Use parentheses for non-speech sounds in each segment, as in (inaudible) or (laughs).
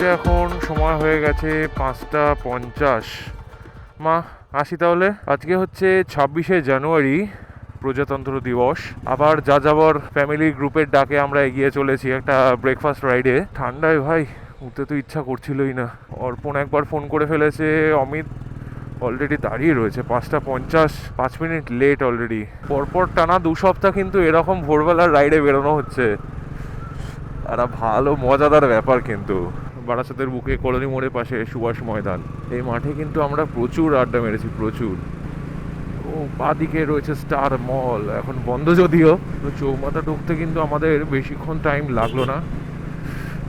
ঘড়িতে এখন সময় হয়ে গেছে পাঁচটা পঞ্চাশ। মা, আসি তাহলে। আজকে হচ্ছে ছাব্বিশে জানুয়ারি, প্রজাতন্ত্র দিবস। আবার যা যাবর ফ্যামিলি গ্রুপের ডাকে আমরা এগিয়ে চলেছি একটা ব্রেকফাস্ট রাইডে ঠান্ডায় ভাই, উঠতে তো ইচ্ছা করছিলই না। অর্পণ একবার ফোন করে ফেলেছে, অমিত অলরেডি দাঁড়িয়ে রয়েছে, পাঁচটা পঞ্চাশ, পাঁচ মিনিট লেট অলরেডি পরপর টানা দু সপ্তাহ কিন্তু এরকম ভোরবেলার রাইডে বেরোনো হচ্ছে। একটা ভালো, মজাদার ব্যাপার কিন্তু। বারাসাতের বুকে কলোনি মোড়ের পাশে সুভাষ ময়দান। এই মাঠে কিন্তু আমরা প্রচুর আড্ডা মেরেছি, প্রচুর। ও, বাদিকে রয়েছে স্টার মল, এখন বন্ধ যদিও চৌমাথা ঢুকতে কিন্তু আমাদের বেশিক্ষণ টাইম লাগল না।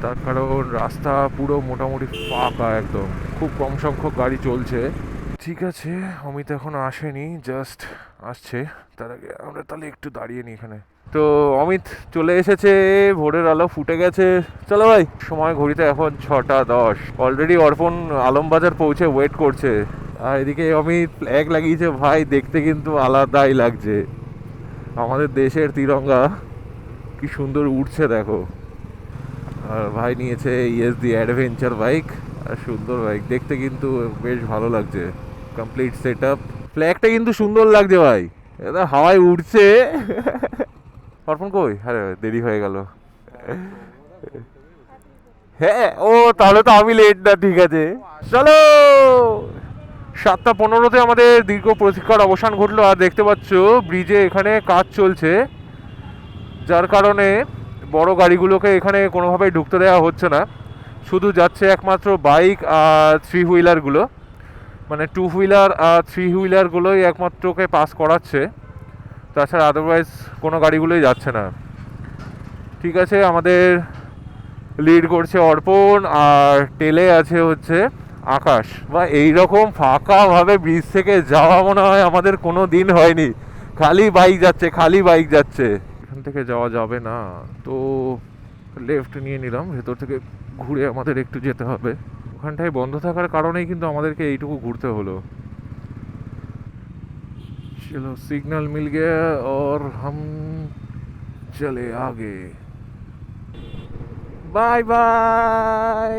তার কারণ রাস্তা পুরো মোটামুটি ফাঁকা একদম, খুব কম সংখ্যক গাড়ি চলছে। ঠিক আছে, অমিত এখন আসেনি জাস্ট আসছে। তার আগে আমরা তাহলে একটু দাঁড়িয়ে নিই এখানে। তো অমিত চলে এসেছে, ভোরের আলো ফুটে গেছে। চলো ভাই, সময় ঘড়িতে এখন ছটা দশ। অলরেডি অর্পণ আলমবাজার পৌঁছে ওয়েট করছে। আর এদিকে অমিত ফ্ল্যাগ লাগিয়েছে, ভাই, দেখতে কিন্তু আলাদাই লাগছে। আমাদের দেশের তিরঙ্গা কি সুন্দর উঠছে দেখো। আর ভাই নিয়েছে ইএসডি অ্যাডভেঞ্চার বাইক আর সুন্দর বাইক দেখতে কিন্তু বেশ ভালো লাগছে। কমপ্লিট সেট আপ ফ্ল্যাগটা কিন্তু সুন্দর লাগছে ভাই। এটা হাওয়ায় উঠছে (laughs) অর্পণ কই? আরে, দেরি হয়ে গেল। হ্যাঁ ও, তাহলে তো আমি লেট না, ঠিক আছে। চলো! সাতটা পনেরোতে আমাদের দীর্ঘ প্রতীক্ষার অবসান ঘটলো, আর দেখতে পাচ্ছ ব্রিজে এখানে কাজ চলছে। যার কারণে বড় গাড়িগুলোকে এখানে কোনোভাবেই ঢুকতে দেওয়া হচ্ছে না। শুধু যাচ্ছে একমাত্র বাইক আর থ্রি হুইলারগুলো মানে টু হুইলার আর থ্রি হুইলারগুলোই একমাত্রকে পাস করাচ্ছে। তাছাড়া আদারওয়াইজ কোনো গাড়িগুলোই যাচ্ছে না। ঠিক আছে, আমাদের লিড করছে অর্পণ আর টেলে আছে হচ্ছে আকাশ। বা এইরকম ফাঁকাভাবে ব্রিজ থেকে যাওয়া মনে হয় আমাদের কোনো দিন হয়নি। খালি বাইক যাচ্ছে, খালি বাইক যাচ্ছে। এখান থেকে যাওয়া যাবে না। তো লেফট নিয়ে নিলাম, ভেতর থেকে ঘুরে আমাদের একটু যেতে হবে। ওখানটায় বন্ধ থাকার কারণেই কিন্তু আমাদেরকে এইটুকু ঘুরতে হলো। चलो सिग्नल मिल गया और हम चले आगे bye bye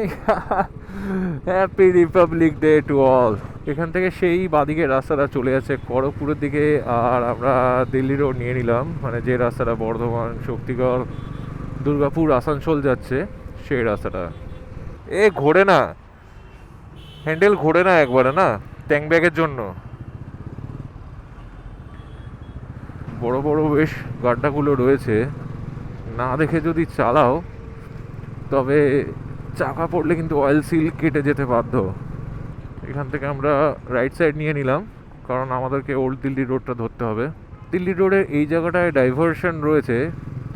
happy Republic Day to all এখান থেকে সেই বাদিকে রাস্তাটা চলে যাচ্ছে খড়গপুরের দিকে আর আমরা দিল্লি রোড নিয়ে নিলাম মানে যে রাস্তাটা বর্ধমান শক্তিগড় দুর্গাপুর আসানসোল যাচ্ছে সেই রাস্তাটা এ ঘোরে না হ্যান্ডেল ঘোরে না একবারে না ট্যাঙ্ক ব্যাগের জন্য বড় বড় বেশ গাড্ডাগুলো রয়েছে। না দেখে যদি চালাও, তবে চাকা পড়লে কিন্তু অয়েল সিল কেটে যেতে বাধ্য। এখান থেকে আমরা রাইট সাইড নিয়ে নিলাম, কারণ আমাদেরকে ওল্ড দিল্লি রোডটা ধরতে হবে। দিল্লি রোডের এই জায়গাটায় ডাইভারশন রয়েছে,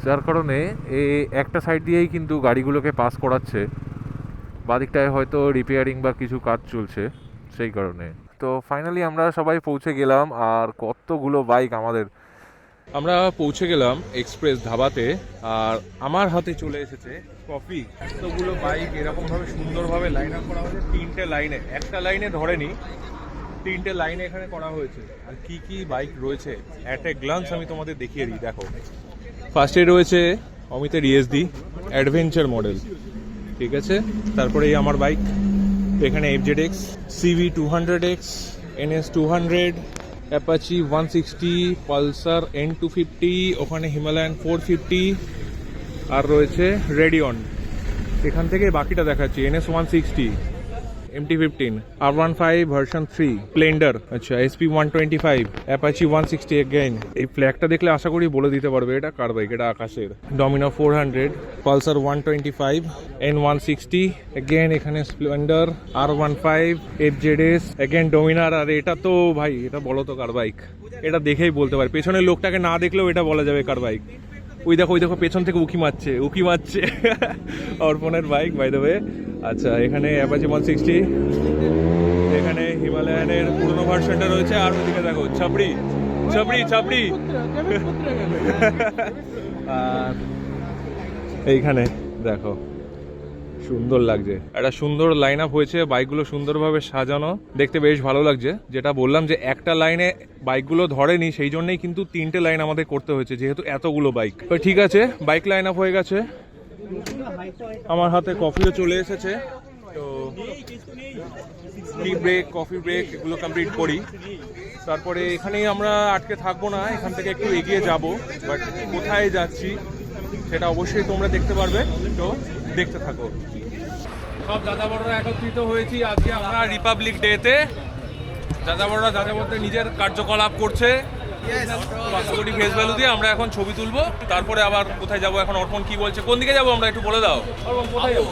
যার কারণে এই একটা সাইড দিয়েই কিন্তু গাড়িগুলোকে পাস করাচ্ছে। বাদিকটায় হয়তো রিপেয়ারিং বা কিছু কাজ চলছে, সেই কারণে। তো ফাইনালি আমরা সবাই পৌঁছে গেলাম, আর কতগুলো বাইক আমাদের আমরা পৌঁছে গেলাম এক্সপ্রেস ধাবাতে, আর আমার হাতে চলে এসেছে কফি। এতগুলো বাইক এরকম ভাবে সুন্দরভাবে লাইন আপ করা হয়েছে তিনটে লাইনে একটা লাইনে ধরেনি, তিনটে লাইনে এখানে করা হয়েছে। আর কি কি বাইক রয়েছে অ্যাট এ গ্লান্স আমি তোমাদের দেখিয়ে দিই, দেখো। ফার্স্টে রয়েছে অমিতের ইএসডি অ্যাডভেঞ্চার মডেল ঠিক আছে? তারপরে এই আমার বাইক, এখানে FZ X CV two hundred X NS two hundred Apache one sixty Pulsar N two fifty ওখানে হিমালয়ান ফোর ফিফটি আর রয়েছে রেডিয়ন এখান থেকে বাকিটা দেখাচ্ছি NS one sixty MT fifteen আর one five version three Splendor আচ্ছা SP one twenty five Apache one sixty again এই ফ্ল্যাগটা দেখলে আশা করি বলে দিতে পারবে, এটা কার বাইক এটা আকাশের। Dominar four hundred Pulsar one twenty five N one sixty again এখানে স্প্লেন্ডার আর one five F Z S again Dominar আর এটা তো ভাই, এটা বলো তো কার বাইক এটা দেখেই বলতে পারে পেছনের লোকটাকে না দেখলেও এটা বলা যাবে কার বাইক ওই দেখো ওই দেখো, পেছন থেকে উকি মারছে উকি মারছে। (laughs) অর্পণের বাইক বাই দ্য ওয়ে আচ্ছা এখানে অ্যাপাচি ওয়ান সিক্সটি এখানে হিমালয়ানের পুরনো ভার্সনটা রয়েছে, আর ওদিকে দেখো, ছাপড়ি ছাপড়ি ছাপড়ি। আর এইখানে দেখো, সুন্দর লাগছে। একটা সুন্দর লাইন আপ হয়েছে বাইকগুলো সুন্দরভাবে সাজানো। দেখতে বেশ ভালো লাগছে। যেটা বললাম যে, একটা লাইনে বাইকগুলো ধরেনি, সেই জন্যই কিন্তু তিনটে লাইন আমাদের করতে হয়েছে, যেহেতু এতগুলো বাইক ঠিক আছে বাইক লাইন আপ হয়ে গেছে। আমার হাতে কফিও চলে এসেছে। তো টি ব্রেক কফি ব্রেক এগুলো কমপ্লিট করি। তারপরে এখানেই আমরা আটকে থাকব না, এখান থেকে একটু এগিয়ে যাব। বাট কোথায় যাচ্ছি, সেটা অবশ্যই তোমরা দেখতে পারবে। তো দেখতে থাকো। সব দাদাবড়রা একত্রিত হয়েছি আজকে আমরা রিপাবলিক ডেতে দাদাবড়রা দাদাবড়দের নিজের কার্যকলাপ করছে। পাঁচশো কোটি ফেস ভ্যালু দিয়ে আমরা এখন ছবি তুলবো তারপরে আবার কোথায় যাব এখন অর্পণ কি বলছে কোন দিকে যাব আমরা একটু বলে দাও। অর্পণ কোথায় যাব?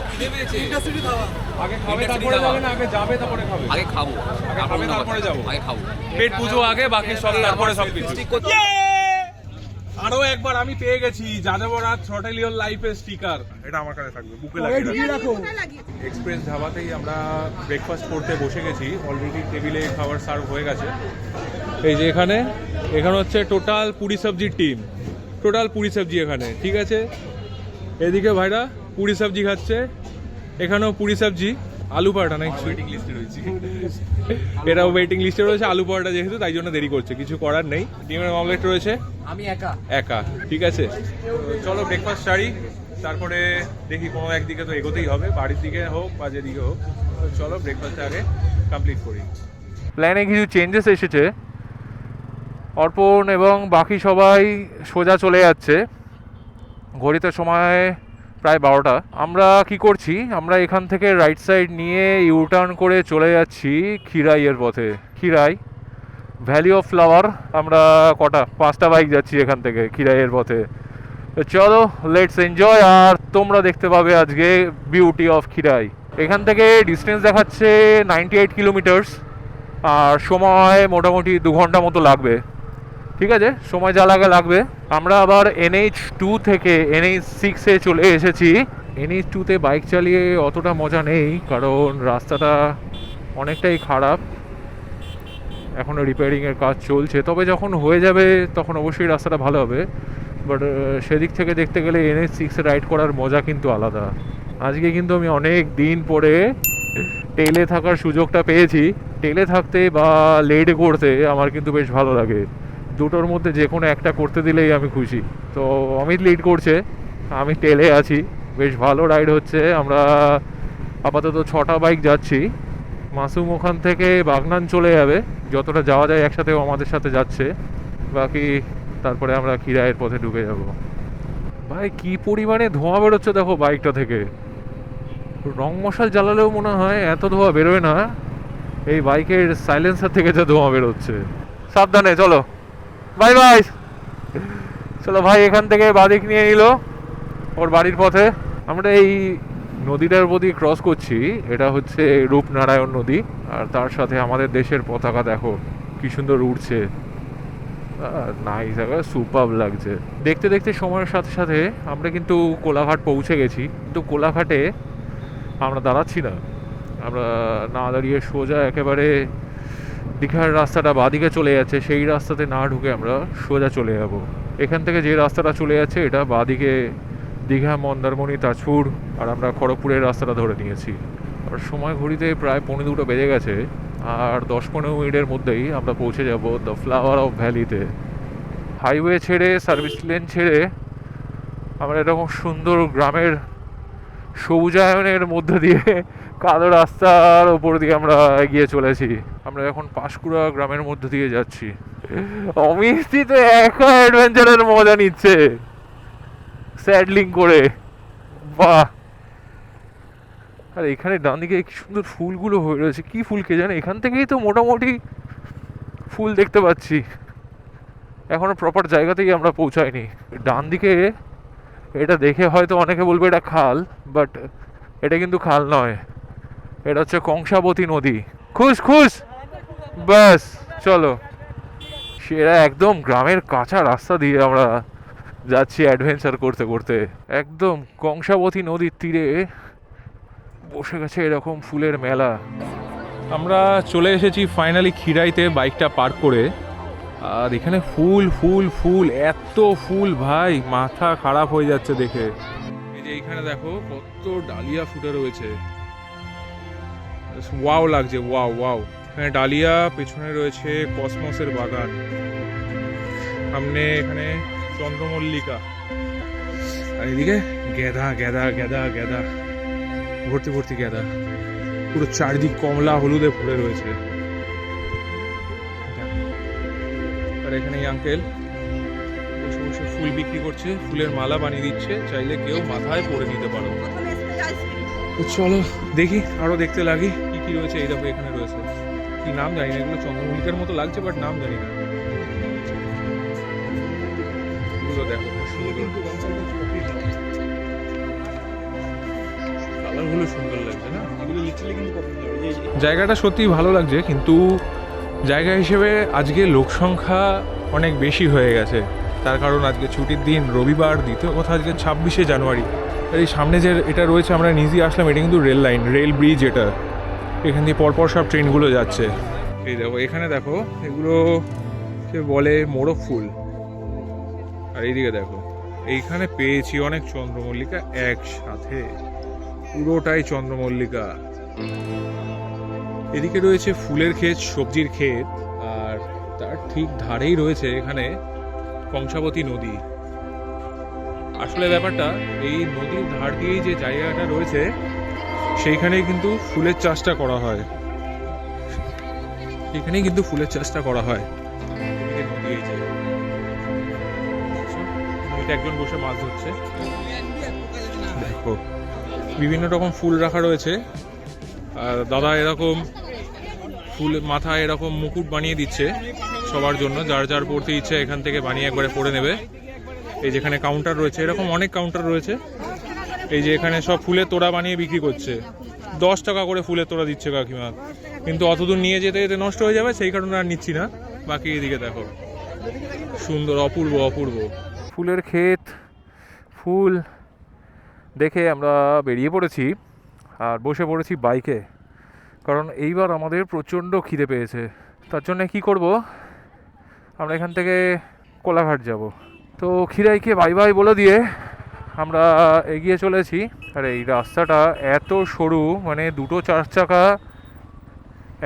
আগে খাবে তারপরে যাবে না আগে যাবে তারপরে খাবে। আগে খাব। আগে খাবে তারপরে যাব। আগে খাব। পেট পুজো আগে বাকি সব তারপরে সব কিছু। আরও একবার আমি পেয়ে গেছি যাযাবর আর থ্রটেল ইওর লাইফের স্টিকার এটা আমার কাছে থাকবে বুকে লাগিয়ে রাখো। এক্সপ্রেস ধাবাতেই আমরা ব্রেকফাস্ট করতে বসে গেছি অলরেডি টেবিলে খাবার সার্ভ হয়ে গেছে। এই যে এখানে এখানে হচ্ছে টোটাল পুরি সবজির টিম টোটাল পুরি সবজি এখানে ঠিক আছে? এদিকে ভাইরা পুরি সবজি খাচ্ছে এখানেও পুরি সবজি। আলু পরোটা না ওয়েটিং লিস্টে রয়েছে। এরাও ওয়েটিং লিস্টে রয়েছে আলু পরোটা যেহেতু তাই জন্য দেরি করছে কিছু করার নেই। ডিমের অমলেট রয়েছে? আমি একা। একা ঠিক আছে। চলো ব্রেকফাস্ট সারি তারপরে দেখি কোনো একদিকে তো এগোতেই হবে বাড়ির দিকে হোক বা যেদিকে হোক। চলো ব্রেকফাস্ট আগে কমপ্লিট করি। প্ল্যানে কিছু চেঞ্জেস এসেছে। অর্পণ এবং বাকি সবাই সোজা চলে যাচ্ছে। ঘড়িতে সময় প্রায় বারোটা। আমরা কি করছি? আমরা এখান থেকে রাইট সাইড নিয়ে ইউটার্ন করে চলে যাচ্ছি খিরাইয়ের পথে। খিরাই ভ্যালি অফ ফ্লাওয়ার আমরা কটা, পাঁচটা বাইক যাচ্ছি এখান থেকে খিরাইয়ের পথে। চলো লেটস এনজয় আর তোমরা দেখতে পাবে আজকে বিউটি অফ খিরাই এখান থেকে ডিস্টেন্স দেখাচ্ছে নাইনটি এইট কিলোমিটার্স আর সময় মোটামুটি দু ঘণ্টা মতো লাগবে। ঠিক আছে? সময় যা লাগে লাগবে। আমরা আবার এনএইচ টু থেকে এনএইচ সিক্সে চলে এসেছি। এনএইচ টুতে বাইক চালিয়ে অতটা মজা নেই, কারণ রাস্তাটা অনেকটাই খারাপ। এখনও রিপেয়ারিংয়ের কাজ চলছে। তবে যখন হয়ে যাবে, তখন অবশ্যই রাস্তাটা ভালো হবে। বাট সেদিক থেকে দেখতে গেলে এনএইচ সিক্সে রাইড করার মজা কিন্তু আলাদা। আজকে কিন্তু আমি অনেক দিন পরে টেলে থাকার সুযোগটা পেয়েছি। টেলে থাকতে বা লেড করতে আমার কিন্তু বেশ ভালো লাগে। দুটোর মধ্যে যে কোনো একটা করতে দিলেই আমি খুশি। তো অমিত লিড করছে, আমি টেলে আছি। বেশ ভালো রাইড হচ্ছে। আমরা আপাতত ছটা বাইক যাচ্ছি। মাসুম ওখান থেকে বাগনান চলে যাবে। যতটা যাওয়া যায় একসাথেও আমাদের সাথে যাচ্ছে। বাকি তারপরে আমরা কিরায়ের পথে ঢুকে যাব। ভাই, কি পরিমাণে ধোঁয়া বেরোচ্ছে দেখো বাইকটা থেকে। রং মশাল জ্বালালেও মনে হয় এত ধোঁয়া বেরোয় না। এই বাইকের সাইলেন্সার থেকে যে ধোঁয়া বেরোচ্ছে। সাবধানে, চলো। Bye bye. চলো ভাই এখান থেকে বাদিক নিয়ে নিল ওর বাড়ির পথে। আমরা এই নদীটার প্রতি ক্রস করছি, এটা হচ্ছে রূপনারায়ণ নদী। আর তার সাথে আমাদের দেশের পতাকা দেখো, কি সুন্দর উড়ছে। নাইস সুপার লাগছে। দেখতে দেখতে সময়ের সাথে সাথে আমরা কিন্তু কোলাঘাট পৌঁছে গেছি। কিন্তু কোলাঘাটে আমরা দাঁড়াচ্ছি না। আমরা না দাঁড়িয়ে সোজা একেবারে দীঘার রাস্তাটা বাদিকে চলে যাচ্ছে, সেই রাস্তাতে না ঢুকে আমরা সোজা চলে যাব। এখান থেকে যে রাস্তাটা চলে যাচ্ছে, এটা বাদিকে দীঘা, মন্দারমণি তাজপুর আর আমরা খড়গপুরের রাস্তাটা ধরে নিয়েছি। আর সময় ঘড়িতে প্রায় পৌনে দুটো বেজে গেছে আর দশ পনেরো মিনিটের মধ্যেই আমরা পৌঁছে যাব দ্য ফ্লাওয়ার অফ ভ্যালিতে। হাইওয়ে ছেড়ে, সার্ভিস লেন ছেড়ে আমরা এরকম সুন্দর গ্রামের সবুজায়নের মধ্যে দিয়ে কালো রাস্তার ওপর দিয়ে আমরা এগিয়ে চলেছি। এখন পাঁশকুড়া গ্রামের মধ্যে দিয়ে যাচ্ছি। অমিস্তি তো একা অ্যাডভেঞ্চারের মজা নিচ্ছে। স্যাডলিং করে। বাহ। আর এখানে ডান দিকে কি সুন্দর ফুলগুলো হয়ে রয়েছে। কি ফুল কে জানে? এখান থেকেই তো মোটামুটি ফুল দেখতে পাচ্ছি। এখনও প্রপার জায়গাতেই আমরা পৌঁছাইনি। ডান দিকে এটা দেখে হয়তো অনেকে বলবে এটা খাল বাট এটা কিন্তু খাল নয়। এটা হচ্ছে কংসাবতী নদী। খুশ খুশ! ব্যাস, চলো। সেরা একদম গ্রামের কাঁচা রাস্তা দিয়ে আমরা যাচ্ছি অ্যাডভেঞ্চার করতে করতে। একদম কংসাবতী নদীর তীরে বসে গেছে এরকম ফুলের মেলা। আমরা চলে এসেছি ফাইনালি খিরাইতে বাইকটা পার্ক করে। আর এখানে ফুল ফুল ফুল, এত ফুল ভাই, মাথা খারাপ হয়ে যাচ্ছে দেখে। এই যে এইখানে দেখো, কত ডালিয়া ফুটে রয়েছে। ওয়াও লাগছে ওয়াও ওয়াও এখানে ডালিয়া, পেছনে রয়েছে কসমসের বাগান। সামনে এখানে চন্দ্রমল্লিকা। আর এদিকে গেদা গেদা গেদা গেদা ভর্তি ভর্তি গাঁদা পুরো চারিদিক কমলা, হলুদে ভরে রয়েছে। আর এখানে আঙ্কেল বসে বসে ফুল বিক্রি করছে, ফুলের মালা বানিয়ে দিচ্ছে। চাইলে কেউ মাথায় পরে নিতে পারো। চলো দেখি, আরও দেখতে লাগি কি কি রয়েছে। এই দেখো, এখানে রয়েছে। কি নাম জানি না এগুলো চন্দ্রমল্লিকার মতো লাগছে বাট নাম জানি না। এগুলো দেখো। কালারগুলো সুন্দর লাগছে না? এগুলো লিটারালি কিন্তু পছন্দ হবে এই যে জায়গাটা সত্যি ভালো লাগছে কিন্তু জায়গা হিসেবে আজকে লোক সংখ্যা অনেক বেশি হয়ে গেছে। তার কারণ আজকে ছুটির দিন রবিবার দ্বিতীয় কথা আজকে ছাব্বিশে জানুয়ারি। আর এই সামনে যে এটা রয়েছে আমরা নিজেই আসলাম এটা কিন্তু রেল লাইন রেল ব্রিজ এটা। এখান দিয়ে পরপর সব ট্রেনগুলো যাচ্ছে। এই দেখো, এখানে দেখো, এগুলো কে বলে মোরগ ফুল। আর এইদিকে দেখো, এইখানে পেয়েছি অনেক চন্দ্রমল্লিকা একসাথে। পুরোটাই চন্দ্রমল্লিকা। এদিকে রয়েছে ফুলের ক্ষেত, সবজির ক্ষেত, আর তার ঠিক ধারেই রয়েছে এখানে কংসাবতী নদী। আসলে ব্যাপারটা, এই নদীর ধার দিয়েই যে জায়গাটা রয়েছে সেইখানেই কিন্তু ফুলের চাষটা করা হয়। এখানেই কিন্তু ফুলের চাষটা করা হয়। একজন বসে মাছ ধরছে। দেখো, বিভিন্ন রকম ফুল রাখা রয়েছে। আর দাদা এরকম ফুল মাথায় এরকম মুকুট বানিয়ে দিচ্ছে সবার জন্য, যার যার পড়তে ইচ্ছে এখান থেকে বানিয়ে একবারে পরে নেবে। এই যেখানে কাউন্টার রয়েছে, এরকম অনেক কাউন্টার রয়েছে। এই যে এখানে সব ফুলের তোড়া বানিয়ে বিক্রি করছে। দশ টাকা করে ফুলের তোড়া দিচ্ছে কাকিমা। কিন্তু অতদূর নিয়ে যেতে যেতে নষ্ট হয়ে যাবে, সেই কারণে আর নিচ্ছি না। বাকি এদিকে দেখো। সুন্দর, অপূর্ব অপূর্ব। ফুলের ক্ষেত, ফুল দেখে আমরা বেরিয়ে পড়েছি আর বসে পড়েছি বাইকে কারণ এইবার আমাদের প্রচণ্ড খিদে পেয়েছে। তার জন্য কি করব? আমরা এখান থেকে কোলাঘাট যাব। তো খিরাইকে বাই বাই বলে দিয়ে আমরা এগিয়ে চলেছি। আর, এই রাস্তাটা এত সরু মানে দুটো চার চাকা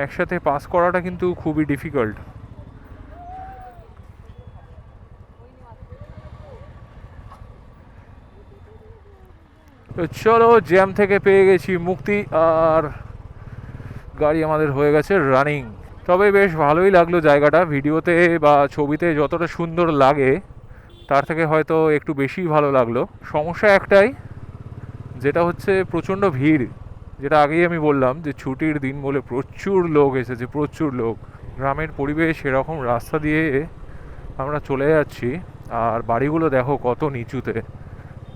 একসাথে পাস করাটা কিন্তু খুবই ডিফিকাল্ট তো চলো জ্যাম থেকে পেয়ে গেছি মুক্তি আর গাড়ি আমাদের হয়ে গেছে রানিং তবে বেশ ভালোই লাগল জায়গাটা, ভিডিওতে বা ছবিতে যতটা সুন্দর লাগে। তার থেকে হয়তো একটু বেশি ভালো লাগল। সমস্যা একটাই, যেটা হচ্ছে প্রচণ্ড ভিড়। যেটা আগেই আমি বললাম যে ছুটির দিন বলে প্রচুর লোক এসেছে, প্রচুর লোক। গ্রামের পরিবেশ এরকম রাস্তা দিয়ে আমরা চলে যাচ্ছি, আর বাড়িগুলো দেখো কত নিচুতে।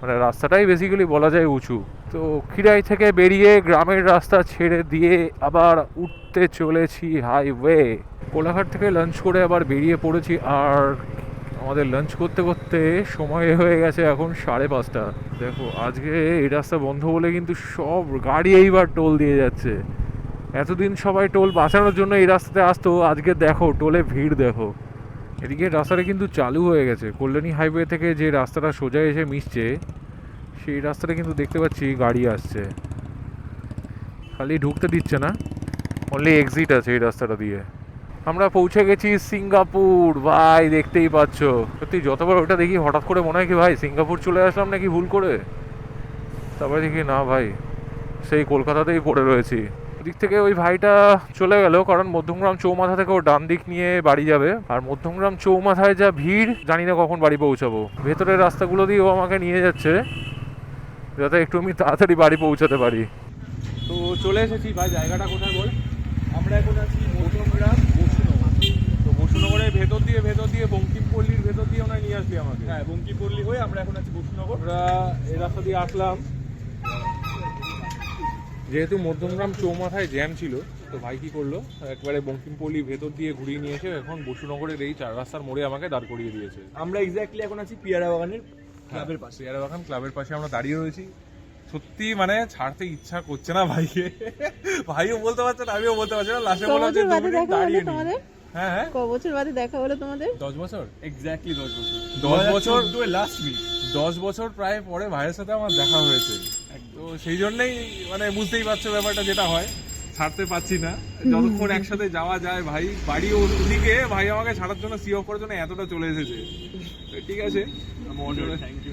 মানে রাস্তাটাই বেসিক্যালি বলা যায় উঁচু। তো খিরাই থেকে বেরিয়ে গ্রামের রাস্তা ছেড়ে দিয়ে আবার উঠতে চলেছি হাইওয়ে কোলাঘাট থেকে লাঞ্চ করে আবার বেরিয়ে পড়েছি, আর আমাদের লাঞ্চ করতে করতে সময় হয়ে গেছে এখন সাড়ে পাঁচটা। দেখো, আজকে এই রাস্তা বন্ধ বলে কিন্তু সব গাড়ি এইবার টোল দিয়ে যাচ্ছে। এতদিন সবাই টোল বাঁচানোর জন্য এই রাস্তাতে আসতো, আজকে দেখো টোলে ভিড় দেখো। এদিকে রাস্তাটা কিন্তু চালু হয়ে গেছে। কল্যাণী হাইওয়ে থেকে যে রাস্তাটা সোজা এসে মিশছে, সেই রাস্তাটা কিন্তু দেখতে পাচ্ছি গাড়ি আসছে। খালি ঢুকতে দিচ্ছে না অনলি এক্সিট আছে এই রাস্তাটা দিয়ে। আমরা পৌঁছে গেছি সিঙ্গাপুর। ভাই, দেখতেই পাচ্ছ। সত্যি, যতবার ওটা দেখি হঠাৎ করে মনে হয় কি, ভাই, সিঙ্গাপুর চলে আসলাম নাকি ভুল করে? তারপরে দেখি, না, ভাই, সেই কলকাতাতেই পড়ে রয়েছি। দিক থেকে ওই ভাইটা চলে গেল, কারণ মধ্যমগ্রাম চৌমাথা থেকে ও ডান দিক নিয়ে বাড়ি যাবে। আর মধ্যমগ্রাম চৌমাথায় যা ভিড়, জানি না কখন বাড়ি পৌঁছাবো। ভেতরের রাস্তাগুলো দিয়ে ও আমাকে নিয়ে যাচ্ছে, যাতে একটু আমি তাড়াতাড়ি বাড়ি পৌঁছাতে পারি। তো চলে এসেছি, ভাই, জায়গাটা কোথায় বল? আমরা এখন আছি তো ভেতর দিয়ে ভেতর দিয়ে বঙ্কিমপল্লির ভেতর দিয়ে ওনায় নিয়ে আসলি আমাকে। হ্যাঁ বঙ্কিপল্লী হয়ে আমরা এখন আছি বসুনগর। আমরা এই রাস্তা দিয়ে আসলাম। যেহেতু মধ্যমগ্রাম চৌমাথায় জ্যাম ছিল তো ভাই কি করল? একবারে বঙ্কিমপল্লি ভেতর দিয়ে ঘুরিয়ে নিয়ে এসে এখন বসুনগরের এই চার রাস্তার মোড়ে আমাকে দাঁড় করিয়ে দিয়েছে। আমরা এক্স্যাক্টলি এখন আছি পিয়ারা বাগানের ক্লাবের পাশে। পিয়ারা বাগান ক্লাবের পাশে আমরা দাঁড়িয়ে রয়েছি। সত্যি মানে ছাড়তে ইচ্ছা করছে না ভাইকে। ভাইও বলতে পারছে না আমিও বলতে পারছি না লাস্টে দু বাদে মিনিট দাঁড়িয়ে হ্যাঁ হ্যাঁ। ক বছর বাদে দেখা হলো তোমাদের? দশ বছর? এক্স্যাক্টলি দশ বছর। দশ বছর? লাস্ট উইক দশ বছর প্রায় পরে ভাইয়ের সাথে আমার দেখা হয়েছে। তো সেই জন্যই মানে বুঝতেই পারছ ব্যাপারটা যেটা হয়। ছাড়তে পারছি না। যতক্ষণ একসাথে যাওয়া যায় ভাই বাড়ি ওদিকে ভাই আমাকে ছাড়ার জন্য সি অফ করার জন্য এতটা চলে এসেছে। ঠিক আছে। থ্যাংক ইউ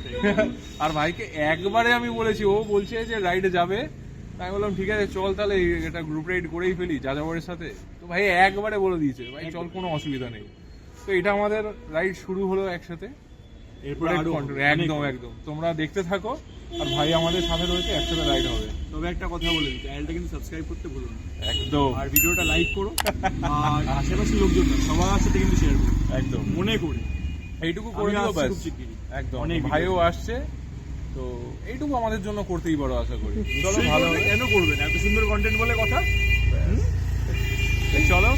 আর ভাইকে একবারে আমি বলেছি ও বলছে যে রাইডে যাবে। আমি বললাম ঠিক আছে চল তাহলে এটা গ্রুপ রাইড করেই ফেলি যাযাবরের সাথে। তো ভাই একবারে বলে দিয়েছে ভাই চল কোনো অসুবিধা নেই। তো এটা আমাদের রাইড শুরু হলো একসাথে। একদম একদম। তোমরা দেখতে থাকো আর ভাই আমাদের সাথে রয়েছে একসাথে রাইড হবে। তবে একটা কথা বলে দিই চ্যানেলটা কিন্তু সাবস্ক্রাইব করতে ভুলো না। একদম। আর ভিডিওটা লাইক করো আর আশেপাশের লোকজন সবার সাথে কিন্তু শেয়ার করো। একদম। মনে করে। এইটুকু করে দিও ব্যাস। একদম। অনেক ভাইও আসছে। তো এইটুকু আমাদের জন্য করতেই পারো আশা করি। চলো ভালো কেন করবেন এত সুন্দর কন্টেন্ট বলে কথা? চলো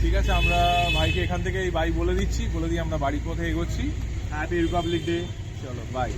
ঠিক আছে আমরা ভাইকে এখান থেকে এই বাই বলে দিচ্ছি। বলে দিয়ে আমরা বাড়ি পথে এগোচ্ছি। হ্যাপি রিপাবলিক ডে চলো বাই